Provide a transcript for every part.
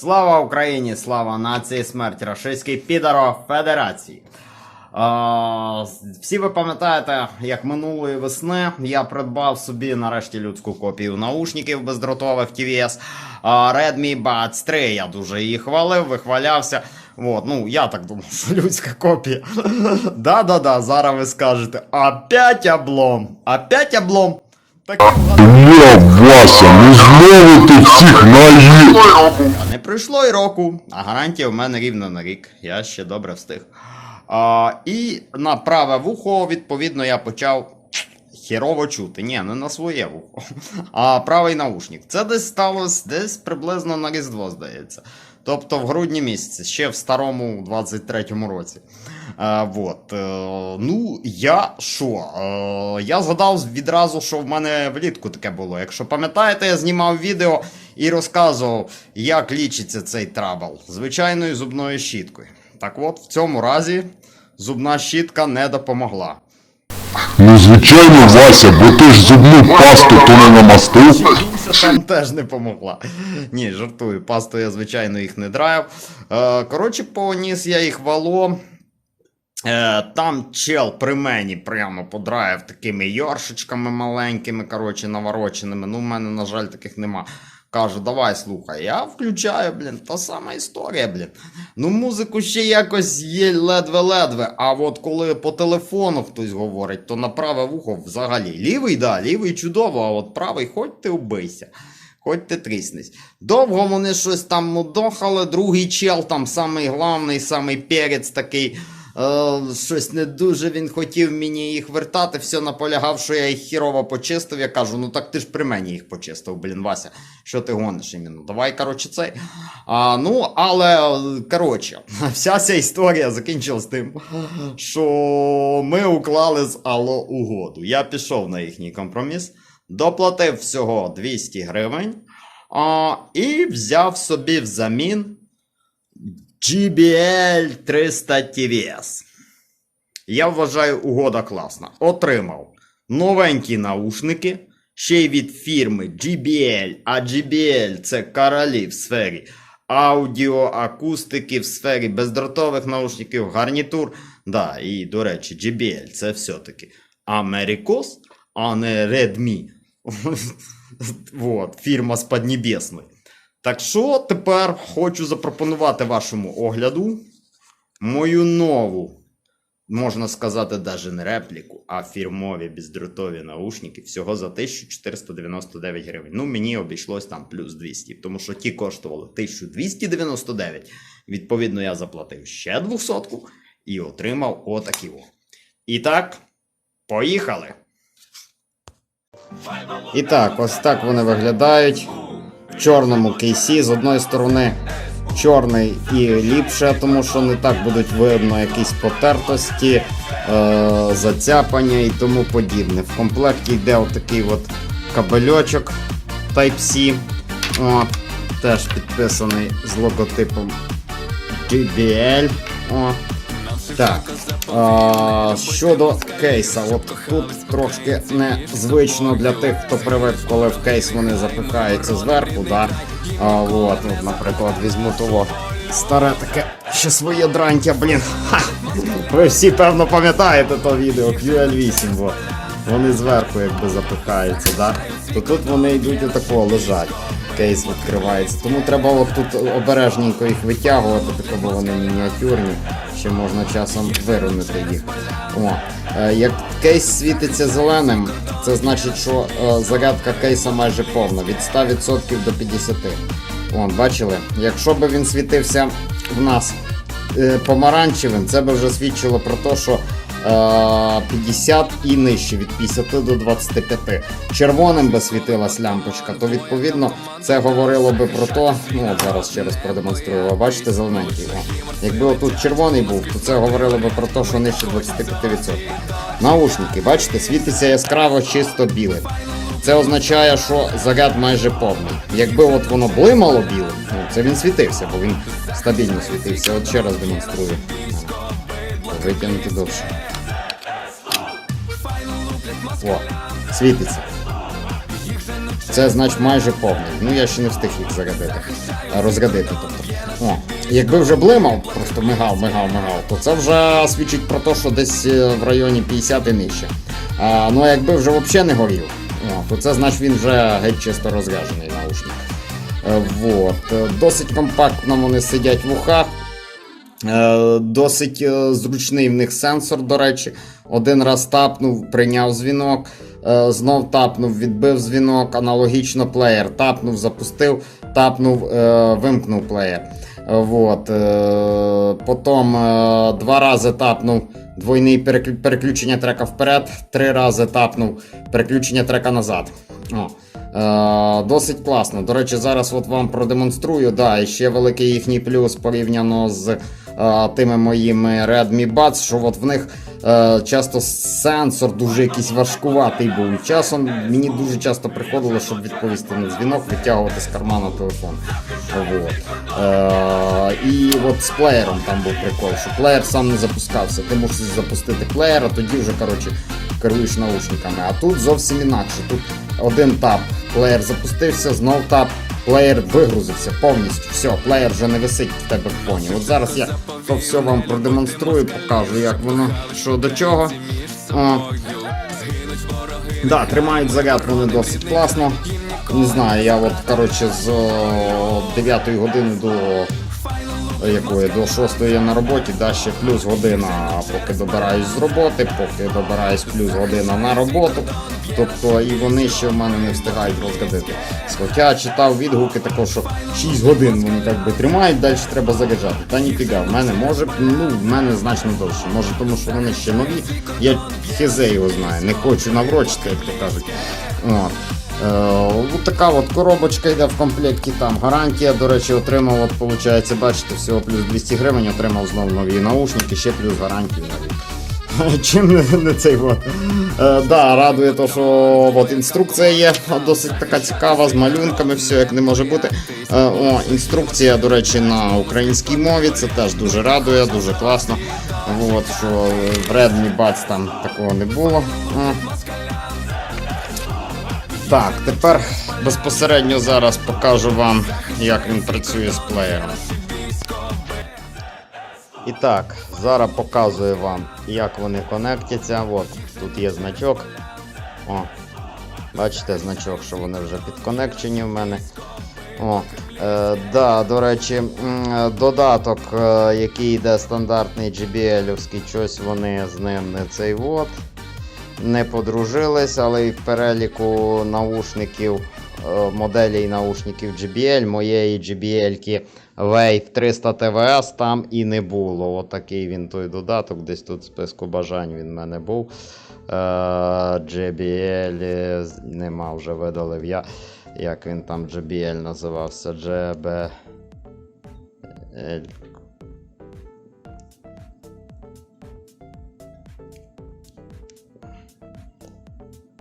Слава Україні! Слава нації! Смерть рашистській підаро Федерації! Всі ви пам'ятаєте, як минулої весни я придбав собі нарешті людську копію наушників бездротових TVS Redmi Buds 3. Я дуже її хвалив, вихвалявся. От, ну, я так думав, що людська копія. Да-да-да, зараз ви скажете: опять облом! Опять облом! Такий вгадав. Вася, ну знову ти всіх наїв. Пройшло й року, а гарантія в мене рівно на рік. Я ще добре встиг. А, і на праве вухо, відповідно, я почав херово чути. Ні, не на своє вухо, а правий наушник. Це десь сталося десь приблизно на Різдво, здається. Тобто в грудні місяці, ще в старому 23-му році. А, вот. Е, ну, я що? Е, я згадав відразу, що в мене влітку таке було. Якщо пам'ятаєте, я знімав відео і розказував, як лічиться цей трабл звичайною зубною щіткою. Так от, в цьому разі зубна щітка не допомогла. Ну звичайно, Вася, бо ти ж зубну пасту то не намастив. Там теж не помогла. Ні, жартую, пасту я, звичайно, їх не драяв. Е, коротше, поніс я їх вало. Е, там чел при мені прямо подраїв такими йоршечками маленькими, коротше, навороченими. Ну, в мене, на жаль, таких нема. Кажу, давай слухай. Я включаю, блін, та сама історія, блін. Ну, музику ще якось є ледве-ледве. А от коли по телефону хтось говорить, то на праве вухо взагалі. Лівий, да, лівий чудово, а от правий, хоч ти вбийся. Хоч ти тріснись. Довго вони щось там мудохали, другий чел, там самий главний, самий перець такий. Е, щось не дуже він хотів мені їх вертати, все наполягав, що я їх хірово почистив. Я кажу, ну так ти ж при мені їх почистив, блін, Вася. Що ти гониш іменно? Давай, коротше, цей. А, ну, але, коротше, вся ця історія закінчилась тим, що ми уклали з Алло угоду. Я пішов на їхній компроміс, доплатив всього 200 гривень а, і взяв собі взамін GBL 300 TVS. Я вважаю, угода класна. Отримав новенькі наушники, ще й від фірми GBL. А GBL це королі в сфері аудіоакустики, в сфері бездротових наушників, гарнітур. Да, і, до речі, GBL це все-таки Америкос, а не Redmi. вот, фірма з Поднебесної. Так що тепер хочу запропонувати вашому огляду мою нову, можна сказати, навіть не репліку, а фірмові бездротові наушники всього за 1499 гривень. Ну, мені обійшлось там плюс 200, тому що ті коштували 1299. Відповідно, я заплатив ще 200 і отримав отакі. о. І так, поїхали! І так, ось так вони виглядають чорному кейсі. З одної сторони чорний і ліпше, тому що не так будуть видно якісь потертості, е- зацяпання і тому подібне. В комплекті йде отакий от кабельочок Type-C. От, теж підписаний з логотипом JBL. О. Так. А, щодо кейса, от тут трошки незвично для тих, хто привик, коли в кейс вони запихаються зверху. Да? А, от, от, наприклад, візьму того старе таке ще своє дрантя, блін. Ха! Ви всі певно пам'ятаєте то відео QL8, бо вони зверху якби запихаються, да? то тут вони йдуть отако лежать. Кейс відкривається. Тому треба от тут обережненько їх витягувати, тако, бо вони мініатюрні. Ще можна часом вирунити їх. О. Е, як кейс світиться зеленим, це значить, що е, зарядка кейса майже повна, від 100% до 50%. Вон, бачили? Якщо б він світився в нас е, помаранчевим, це би вже свідчило про те, що 50 і нижче, від 50 до 25. Червоним би світилась лямпочка, то відповідно це говорило би про те, ну от зараз ще раз продемонструю, бачите зелененький. Якби отут червоний був, то це говорило би про те, що нижче 25%. Наушники, бачите, світиться яскраво чисто білим. Це означає, що заряд майже повний. Якби от воно блимало білим, ну це він світився, бо він стабільно світився. От ще раз демонструю. Витягнути довше. Світиться. Це значить майже повний. Ну я ще не встиг їх зарядити. Розрядити. Тобто. О, якби вже блимав, просто мигав, мигав, мигав, то це вже свідчить про те, що десь е, в районі 50 і нижче. А, ну а якби вже взагалі не горів, о, то це значить він вже геть чисто розряджений наушник. Е, Вот. Е, Досить компактно вони сидять в ухах. Досить зручний в них сенсор, до речі. Один раз тапнув, прийняв дзвінок, знов тапнув, відбив дзвінок, аналогічно плеєр. Тапнув, запустив, тапнув, е, вимкнув плеєр. Е, Вот. е, Потім е, два рази тапнув двойний переключення трека вперед, три рази тапнув переключення трека назад. О. Е, досить класно. До речі, зараз от вам продемонструю. Да, і ще великий їхній плюс порівняно з е, тими моїми Redmi Buds, що от в них е, часто сенсор дуже якийсь важкуватий був. Часом мені дуже часто приходило, щоб відповісти на дзвінок, витягувати з кармана телефон. Вот. Е, і от з плеєром там був прикол, що плеєр сам не запускався. Ти мусиш запустити плеєр, а тоді вже коротше, керуєш наушниками. А тут зовсім інакше. Тут один тап, плеєр запустився, знов тап, плеєр вигрузився повністю. Все, плеєр вже не висить в тебе в фоні. От зараз я то все вам продемонструю, покажу, як воно що до чого. О. Да, тримають заряд вони досить класно. Не знаю, я от коротше з о, 9 години до якої до 6 я на роботі, да, ще плюс година, поки добираюсь з роботи, поки добираюсь плюс година на роботу. Тобто і вони ще в мене не встигають розрядити. Хоча читав відгуки також, що 6 годин вони так би тримають, далі треба заряджати. Та ніфіга, в мене може, ну в мене значно довше. Може тому, що вони ще нові. Я хізе його знаю, не хочу наврочити, як то кажуть. Е, така от коробочка йде в комплекті, там гарантія, до речі, отримав, от, виходить, бачите, всього плюс 200 гривень, отримав знову нові наушники, ще плюс гарантію нові. Чим не, не цей от. Е, да, радує то, що от інструкція є досить така цікава, з малюнками, все як не може бути. Е, о, інструкція, до речі, на українській мові, це теж дуже радує, дуже класно. От, що в Redmi Buds там такого не було. Е. Так, тепер безпосередньо зараз покажу вам, як він працює з плеєром. І так, зараз показую вам, як вони конектяться. От, тут є значок. О, бачите значок, що вони вже підконекчені в мене. О, е, да, до речі, додаток, е, який йде стандартний JBL-овський, щось вони з ним не цей от. Не подружились, але і в переліку наушників, е, моделей наушників JBL, моєї JBL Wave 300 TVS там і не було. Отакий він той додаток, десь тут в списку бажань він в мене був. JBL е, нема вже видалив я. Як він там JBL називався? JBL.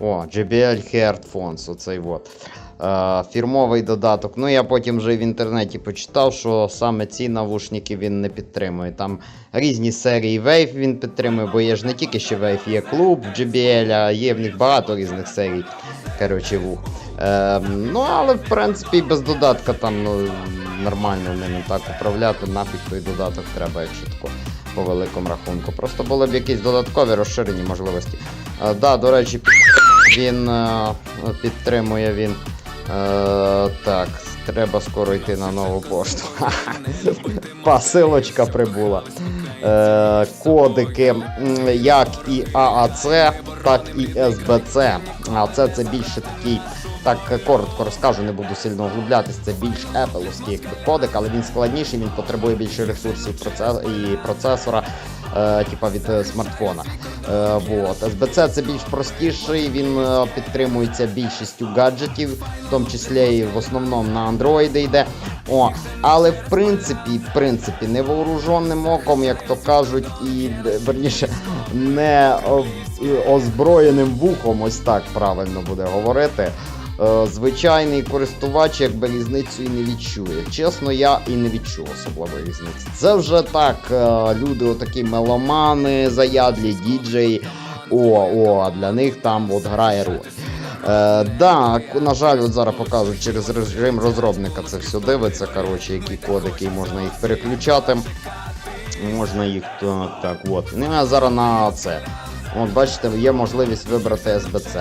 О, JBL Headphones, оцей от. Е, фірмовий додаток. Ну, я потім вже в інтернеті почитав, що саме ці навушники він не підтримує. Там різні серії Wave він підтримує, бо є ж не тільки ще Wave, є клуб JBL, а є в них багато різних серій. Коротше, вух. Е, ну, але в принципі без додатка там ну, нормально ними так управляти. Нафіг той додаток треба, якщо тако по великому рахунку. Просто були б якісь додаткові розширені можливості. Е, да, до речі, він е, підтримує він. Е, так, треба скоро йти на нову пошту. Посилочка прибула. Е, кодики як і ААЦ, так і СБЦ. А це це більше такий. Так коротко розкажу, не буду сильно углублятись. Це більш Apple-овський кодек, але він складніший, він потребує більше ресурсів і процесора, типа від е, смартфона. Е, вот. SBC це більш простіший, він е, підтримується більшістю гаджетів, в тому числі і в основному на Android йде. О, але в принципі, в принципі, невооруженим оком, як то кажуть, і е, верніше, не озброєним вухом, ось так правильно буде говорити. Е, Звичайний користувач якби різницю і не відчує. Чесно, я і не відчув особливої різниці. Це вже так, е, люди, отакі меломани, заядлі діджеї. О, о, а для них там от грає роль. Е, да, на жаль, от зараз покажуть через режим розробника це все дивиться. Коротше, які кодики, можна їх переключати. Можна їх так, так, от. Ну, зараз на це. От бачите, є можливість вибрати СБЦ.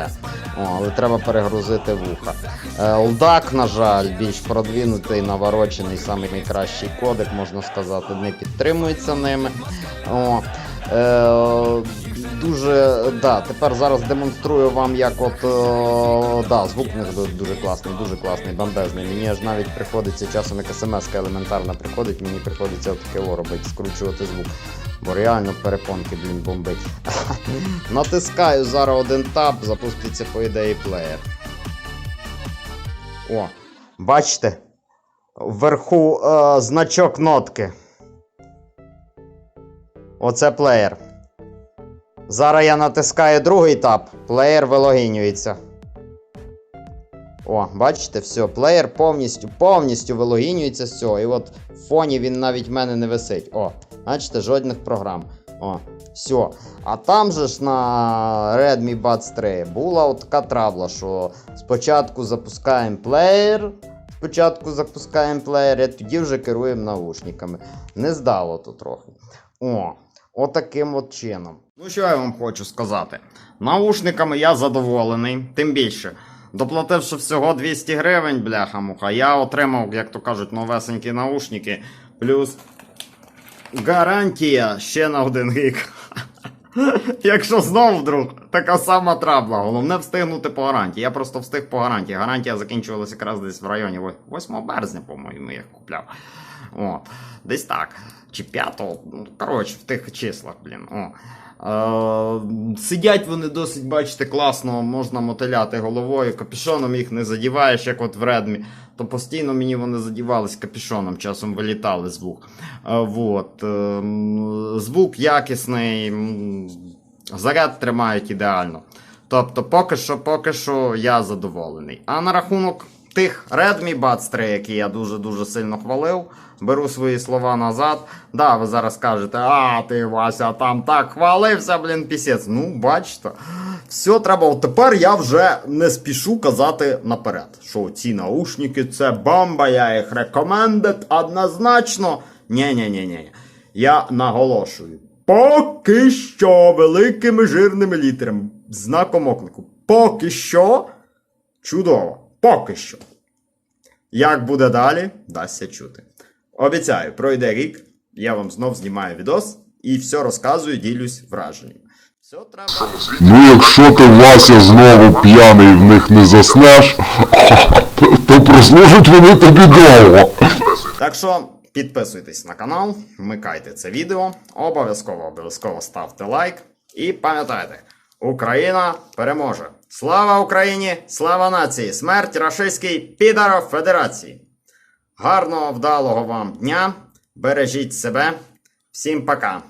О, але треба перегрузити вуха. Е, Олдак, на жаль, більш продвинутий, наворочений, самий найкращий кодек, можна сказати, не підтримується ними. О, е, дуже, да, тепер зараз демонструю вам, як от, е, да, звук них дуже класний, дуже класний, бомбезний. Мені аж навіть приходиться часом як смс елементарна приходить, мені приходиться отаке о робити, скручувати звук. Бо реально перепонки, блін, бомбить. Натискаю зараз один таб, запуститься по ідеї плеєр. О, бачите? Вверху е, значок нотки. Оце плеєр. Зараз я натискаю другий таб, плеєр вилогінюється. О, бачите, все, плеєр повністю, повністю вилогінюється з цього. І от в фоні він навіть в мене не висить. О, бачите, жодних програм. О, все. А там же ж на Redmi Buds 3 була от така травла, що спочатку запускаємо плеєр, спочатку запускаємо плеєр, і тоді вже керуємо наушниками. Не здало то трохи. О, отаким от чином. Ну що я вам хочу сказати? Наушниками я задоволений, тим більше. Доплативши всього 200 гривень, бляха-муха, я отримав, як то кажуть, новесенькі наушники, плюс гарантія ще на один рік. Якщо знов вдруг така сама трабла, головне встигнути по гарантії. Я просто встиг по гарантії. Гарантія закінчувалася якраз десь в районі 8 березня, по-моєму, я купляв. От, десь так. Чи 5, ну, коротше, в тих числах, блін. О. Е, сидять вони досить, бачите, класно, можна мотиляти головою, капюшоном їх не задіваєш, як от в Redmi. То постійно мені вони задівались капюшоном, часом вилітали звук. Е, вот. е, звук якісний, заряд тримають ідеально. Тобто, поки що, поки що я задоволений. А на рахунок тих Redmi Buds 3, які я дуже-дуже сильно хвалив, беру свої слова назад. Да, ви зараз кажете, а ти Вася там так хвалився, блін, пісець. Ну, бачите. Все треба. От тепер я вже не спішу казати наперед, що ці наушники це бомба, я їх рекомендед однозначно. Ні-ні-ні-ні. Я наголошую. Поки що великими жирними літерами, знаком оклику. Поки що чудово. Поки що. Як буде далі, дасться чути. Обіцяю, пройде рік, я вам знов знімаю відос і все розказую, ділюсь враженням. Все треба. Ну якщо ти Вася знову п'яний в них не заснеш, то прослужать вони тобі довго. Так що підписуйтесь на канал, вмикайте це відео, обов'язково обов'язково ставте лайк і пам'ятайте, Україна переможе. Слава Україні! Слава нації! Смерть рашистській підаров Федерації! Гарного вдалого вам дня! Бережіть себе! Всім пока!